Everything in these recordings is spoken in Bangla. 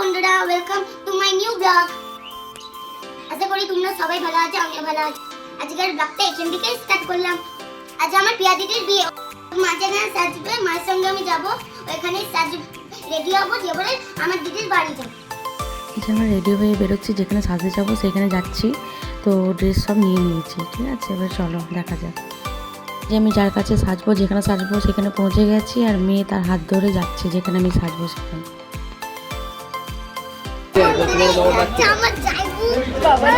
বন্ধুরা welcome to my new blog আশা করি তোমরা সবাই ভালো আছো, আমিও ভালো আছি। আজকের ব্লগটা এখান থেকে স্টার্ট করলাম। আজ আমার প্রিয়া দিদির বিয়ে। মাঝে এখানে সাজবে, মায়ের সঙ্গে আমি যাব। ওইখানে সাজ রেডি হব দিয়ে বলে আমার দিদির বাড়ি যাব। এই যে আমরা রেডি হয়ে বেরোচ্ছি, যেখানে সাজতে যাব সেখানে যাচ্ছি। তো ড্রেস সব নিয়ে নিয়েছি, ঠিক আছে? এবার চলো, দেখা যাক। যে আমি যার কাছে সাজবো, যেখানে সাজবো, সেখানে পৌঁছে গেছি, আর মেয়ে তার হাত ধরে যাচ্ছে, যেখানে আমি সাজবো সেখানে। বাবা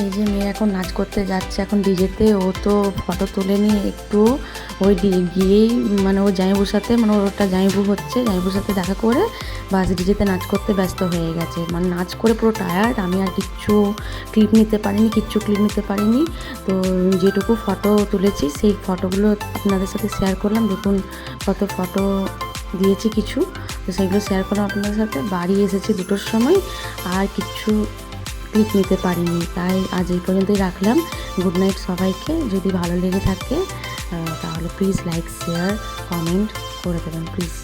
এই যে মেয়ে এখন নাচ করতে যাচ্ছে, এখন ডিজেতে ও তো ফটো তুলে তোলেনি একটু। ওই গিয়েই মানে ও জামাইবুর সাথে মানে ওটা জামাইবু হচ্ছে, জামাইবুর সাথে দেখা করে বাস ডিজেতে নাচ করতে ব্যস্ত হয়ে গেছে। মানে নাচ করে পুরো টায়ার্ড আমি আর কিচ্ছু ক্লিপ নিতে পারিনি, কিচ্ছু ক্লিপ নিতে পারিনি। তো যেটুকু ফটো তুলেছি, সেই ফটোগুলো আপনাদের সাথে শেয়ার করলাম। দেখুন কত ফটো দিয়েছি কিছু। তো সেগুলো শেয়ার করলাম আপনাদের সাথে। বাড়ি এসেছি দুটোর সময়, আর কিচ্ছু ক্লিপ নিতে পারিনি, তাই আজ এই পর্যন্তই রাখলাম। গুড নাইট সবাইকে, যদি ভালো লেগে থাকে তাহলে প্লিজ লাইক শেয়ার কমেন্ট করে দেবেন প্লিজ